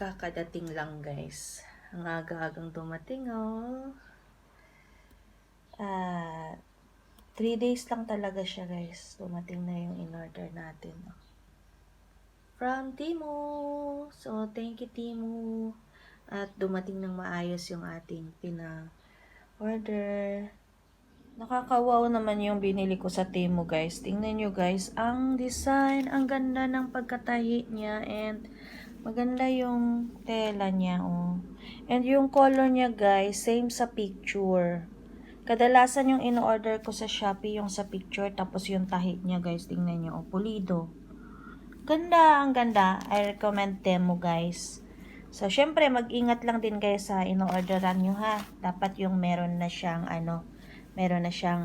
Kakadating lang guys. Ang aga-agang dumating oh. Ah, three days lang talaga siya guys. Dumating na yung in-order natin. oh. From Timu. So, thank you Timu. At dumating ng maayos yung ating pina-order. Nakakawaw naman yung binili ko sa Temu guys. Tingnan nyo guys, ang design, ang ganda ng pagkatahi niya and maganda yung tela niya oh. And yung color niya guys, same sa picture. Kadalasan yung in-order ko sa Shopee yung sa picture tapos yung tahi niya guys, tingnan nyo oh, pulido. Ganda, ang ganda. I recommend Temu guys. So, syempre, mag-ingat lang din kayo sa in-orderan nyo ha. Dapat yung meron na siyang ano, meron na siyang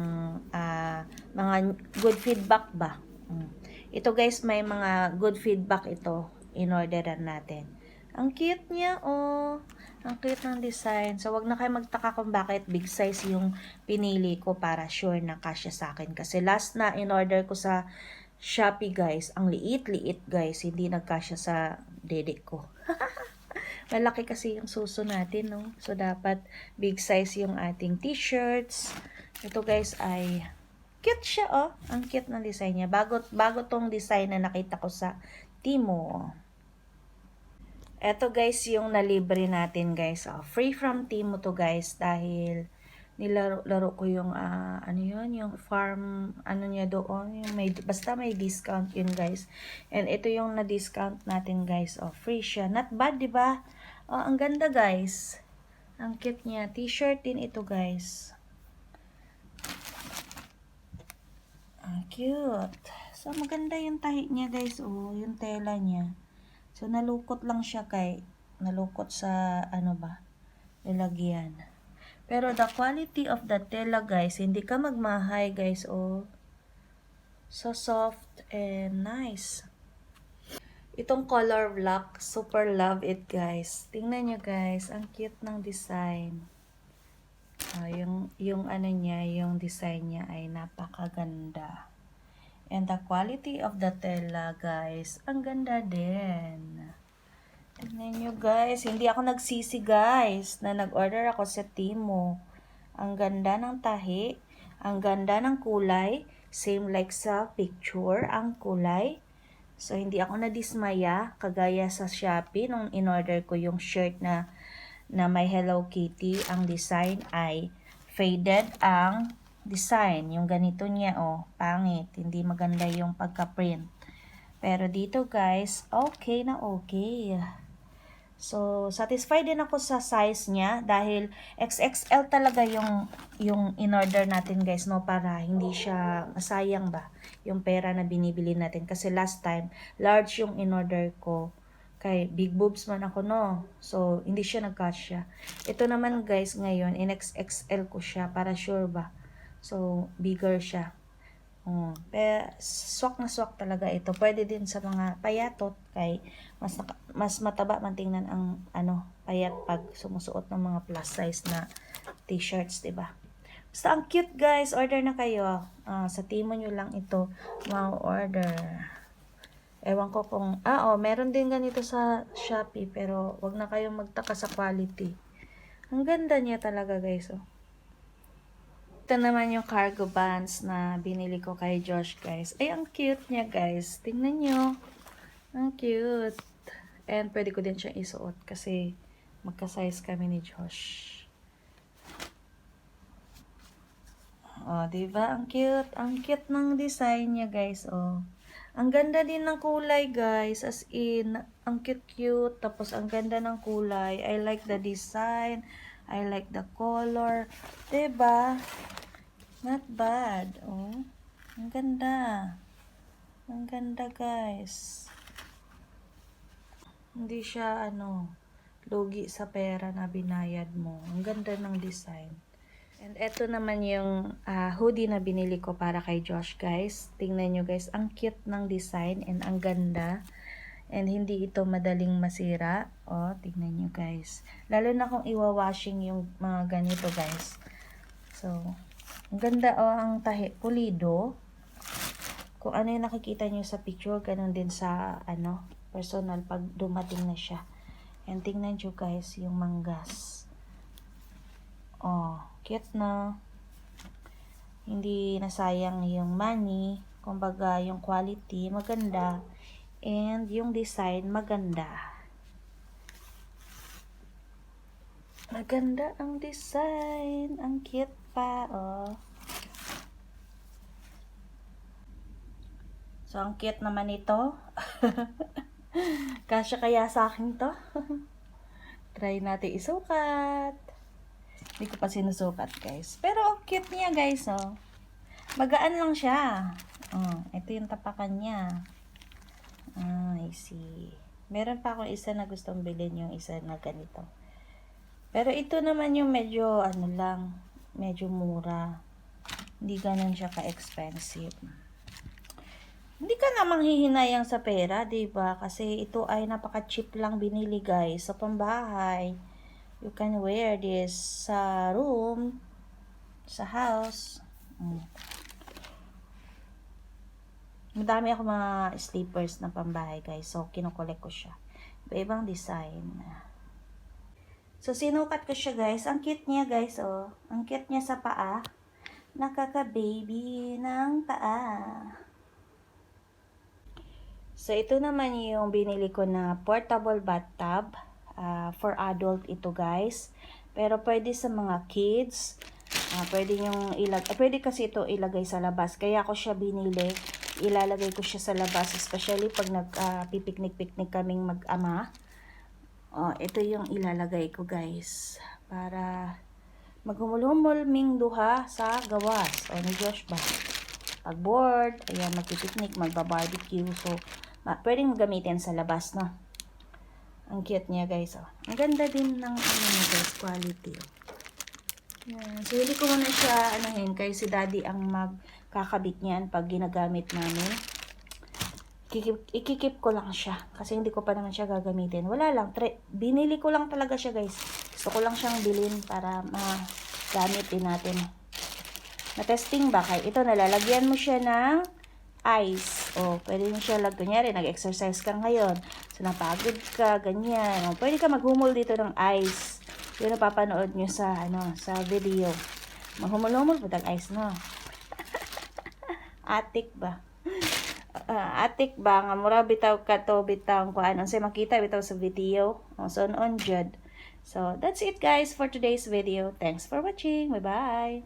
ah, mga good feedback ba. Mm. Ito guys, may mga good feedback ito in-orderan natin. Ang cute niya, oh. Ang cute ng design. So, wag na kayo magtaka kung bakit big size yung pinili ko para sure na kasya sa akin. Kasi last na in-order ko sa Shopee guys, ang liit-liit guys, hindi nagkasya sa dede ko. Malaki kasi yung suso natin, no? So, dapat big size yung ating t-shirts. Ito guys ay cute siya, oh. Ang cute ng design niya. Bago, bago tong design na nakita ko sa Timo. Ito guys yung nalibre natin guys. Oh, free from Timo to guys dahil nilaro laro ko yung ah, ano yun, yung farm ano niya doon, yung may basta may discount yun guys. And ito yung na-discount natin guys. Oh, free siya. Not bad, 'di ba? Oh, ang ganda guys. Ang cute niya. T-shirt din ito guys. Ang cute. So, maganda yung tahi niya guys. Oh, yung tela niya. So, nalukot lang siya kay, nalukot sa, ano ba, nilagyan. Pero the quality of the tela guys, hindi ka magmahay guys, oh. So soft and nice. Itong color black, super love it guys. Tingnan nyo guys, ang cute ng design. Ah, yung, yung ano niya, yung design niya ay napakaganda. And the quality of the tela, guys, ang ganda din. Tignan nyo, guys. Hindi ako nagsisi, guys, na nag-order ako sa Timo. Ang ganda ng tahi. Ang ganda ng kulay. Same like sa picture, ang kulay. So, hindi ako nadismaya, kagaya sa Shopee, nung in-order ko yung shirt na, na may Hello Kitty. Ang design ay faded ang design. Yung ganito niya, oh, pangit. Hindi maganda yung pagka-print. Pero dito, guys, okay na okay. So, satisfied din ako sa size niya dahil XXL talaga yung yung in-order natin, guys, no, para hindi siya masayang ba yung pera na binibili natin kasi last time large yung in-order ko kay big boobs man ako no. So, hindi siya nagkasya. Ito naman, guys, ngayon in XXL ko siya para sure ba. So, bigger siya. Oh, pero swak na swak talaga ito. Pwede din sa mga payatot kay mas mas mataba man tingnan ang ano, payat pag sumusuot ng mga plus size na t-shirts, 'di ba? Basta ang cute, guys. Order na kayo. Ah, sa Timo nyo lang ito ma-order. Ewan ko kung, ah, oh, meron din ganito sa Shopee, pero wag na kayong magtaka sa quality. Ang ganda niya talaga, guys, oh. Ito naman yung cargo pants na binili ko kay Josh, guys. Ay, ang cute niya, guys. Tingnan nyo. Ang cute. And pwede ko din siyang isuot kasi magka-size kami ni Josh. Oh, 'di ba? Ang cute. Ang cute ng design niya, guys. Oh. Ang ganda din ng kulay, guys. As in, ang cute-cute. Tapos, ang ganda ng kulay. I like the design. I like the color. 'Di ba? Not bad. Oh. Ang ganda. Ang ganda, guys. Hindi siya, ano, lugi sa pera na binayad mo. Ang ganda ng design. And eto naman yung ah, hoodie na binili ko para kay Josh, guys. Tingnan nyo, guys. Ang cute ng design and ang ganda. And hindi ito madaling masira. O, tingnan nyo, guys. Lalo na kung iwa-washing yung mga ganito, guys. So, ang ganda, o, ang tahi. Pulido. Kung ano yung nakikita nyo sa picture, ganun din sa, ano, personal pag dumating na siya. And tingnan nyo guys, yung manggas. Oh, cute na. Hindi nasayang yung money. Kumbaga, yung quality, maganda. And yung design, maganda. Maganda ang design. Ang cute pa, oh. So, ang cute naman ito. Kasya kaya sa akin to? Try natin isukat. Hindi ko pa sinusukat, guys. Pero, cute niya, guys, oh. Magaan lang siya. Oh, ito yung tapakan niya. Ah, I see. Meron pa akong isa na gustong bilhin yung isa na ganito. Pero ito naman yung medyo, ano lang, medyo mura. Hindi ganun siya ka-expensive. Hindi ka namang hihinayang sa pera, ba? Kasi ito ay napaka-cheap lang binili, guys, sa pambahay. You can wear this sa room, sa house. Mm. Madami ako mga slippers na pambahay, guys. So, kinukolek ko siya. Iba-ibang design. So, sinukat ko siya, guys. Ang cute niya, guys, oh. Ang cute niya sa paa. Nakaka-baby ng paa. So, ito naman yung binili ko na portable bathtub. Ah, for adult ito, guys. Pero pwede sa mga kids. Ah, pwede yung ilag ah, pwede kasi ito ilagay sa labas. Kaya ako siya binili. Ilalagay ko siya sa labas, especially pag nag-pipiknik-piknik kaming mag-ama. Oh, ito yung ilalagay ko, guys. Para maghumulhumol ming duha sa gawas. O, ni Josh ba? Pag bored, ayan, magpipiknik, magba-barbecue. So, ma pwedeng gamitin sa labas, no? Ang cute niya, guys. Oh. Ang ganda din ng ano quality. Oh. Yan. So, hindi ko muna siya, anuhin, kay si daddy ang magkakabit niyan pag ginagamit namin. Ikikip, ikikip ko lang siya. Kasi hindi ko pa naman siya gagamitin. Wala lang. Tre, binili ko lang talaga siya, guys. Gusto ko lang siyang bilhin para magamit din natin. Na-testing ba? Kay ito, nalalagyan mo siya ng ice. O, pwede mo siya lag, kunyari, nag-exercise ka ngayon. So, napagod ka, ganyan. O, pwede ka maghumol dito ng ice. Yun ang papanood nyo sa, ano, sa video. Maghumul-humol po ice, no? Atik ba? Ah, atik ba nga mura bitaw ka to bitaw ko ano say makita bitaw sa video. Oh, so on jud. So that's it guys for today's video. Thanks for watching. Bye bye.